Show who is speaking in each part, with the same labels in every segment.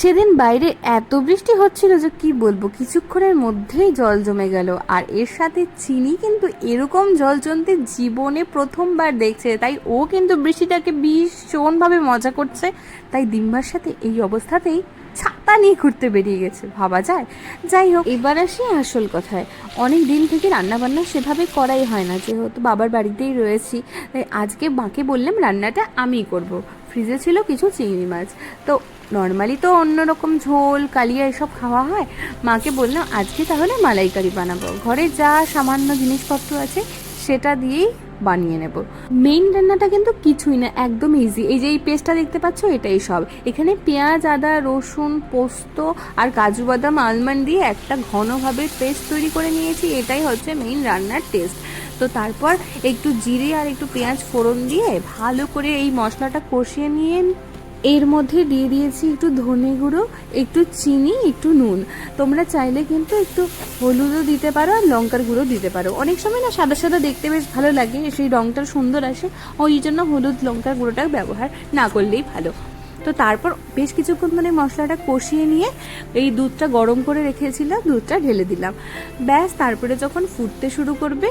Speaker 1: সেদিন বাইরে এত বৃষ্টি হচ্ছিল যে কি বলব, কিছুক্ষণের মধ্যেই জল জমে গেল। আর এর সাথে চিনি কিন্তু এরকম জল জমতে জীবনে প্রথমবার দেখছে, তাই ও কিন্তু বৃষ্টিটাকে ভীষণভাবে মজা করছে। তাই দিম্বার সাথে এই অবস্থাতেই ছাতা নিয়ে ঘুরতে বেরিয়ে গেছে। ভাবা যায়। যাই হোক, এবার আসি আসল কথায়। অনেক দিন থেকে রান্নাবান্না সেভাবে করাই হয় না। যেহেতু বাবার বাড়িতেই রয়েছি, তাই আজকে মাকে বললাম রান্নাটা আমিই করব। ফ্রিজে ছিল কিছু চিংড়ি মাছ। তো নর্মালি তো অন্যরকম ঝোল, কালিয়া এসব খাওয়া হয়। মাকে বললাম, আজকে তাহলে মালাইকারি বানাবো। ঘরে যা সামান্য জিনিসপত্র আছে, সেটা দিয়েই বানিয়ে নেব। মেইন রান্নাটা কিন্তু কিছুই না, একদম ইজি এই যে এই পেস্টটা দেখতে পাচ্ছ, এটাই সব। এখানে পেঁয়াজ, আদা, রসুন, পোস্ত আর কাজু বাদাম আলমন্ড দিয়ে একটা ঘনভাবে পেস্ট তৈরি করে নিয়েছি। এটাই হচ্ছে মেইন রান্নার টেস্ট তো তারপর একটু জিরে আর একটু পেঁয়াজ ফোড়ন দিয়ে ভালো করে এই মশলাটা কষিয়ে নিয়ে এর মধ্যে দিয়ে দিয়েছি একটু ধনে গুঁড়ো, একটু চিনি, একটু নুন। তোমরা চাইলে কিন্তু একটু হলুদও দিতে পারো আর লঙ্কার গুঁড়ো দিতে পারো। অনেক সময় না সাদা সাদা দেখতে বেশ ভালো লাগে, সেই রঙটা সুন্দর আসে, ওই জন্য হলুদ লঙ্কার গুঁড়োটা ব্যবহার না করলেই ভালো। তো তারপর বেশ কিছুক্ষণ মানে মশলাটা কষিয়ে নিয়ে এই দুধটা গরম করে রেখেছিলাম, দুধটা ঢেলে দিলাম। ব্যাস, তারপরে যখন ফুটতে শুরু করবে,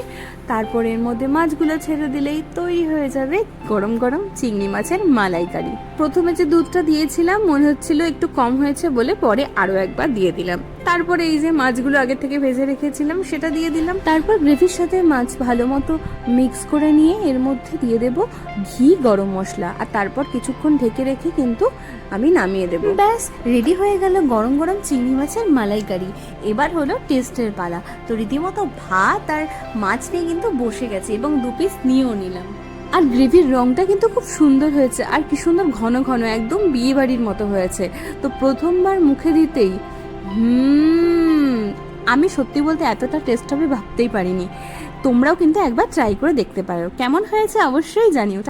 Speaker 1: তারপরে এর মধ্যে মাছগুলো ছেড়ে দিলেই তৈরি হয়ে যাবে গরম গরম চিংড়ি মাছের মালাইকারি। প্রথমে যে দুধটা দিয়েছিলাম, মনে হচ্ছিল একটু কম হয়েছে বলে পরে আরও একবার দিয়ে দিলাম। তারপরে এই যে মাছগুলো আগে থেকে ভেজে রেখেছিলাম, সেটা দিয়ে দিলাম। তারপর গ্রেভির সাথে মাছ ভালো মতো মিক্স করে নিয়ে এর মধ্যে দিয়ে দেব ঘি, গরম মশলা। আর তারপর কিছুক্ষণ ঢেকে রেখে কিন্তু আমি নামিয়ে দেব। ব্যাস রেডি হয়ে গেল গরম গরম চিংড়ি মাছের মালাইকারি। এবার হলো টেস্টের পালা। তো রীতিমতো ভাত আর মাছ নিয়ে কিন্তু বসে গেছে এবং দু পিস নিয়েও নিলাম। আর গ্রেভির রংটা কিন্তু খুব সুন্দর হয়েছে। আর কি সুন্দর ঘন ঘন, একদম বিয়ে বাড়ির মতো হয়েছে। তো প্রথমবার মুখে দিতেই আমি সত্যি বলতে এতটা টেস্ট হবে ভাবতেই পারিনি। তোমরাও কিন্তু একবার ট্রাই করে দেখতে পারো। কেমন হয়েছে অবশ্যই জানিও।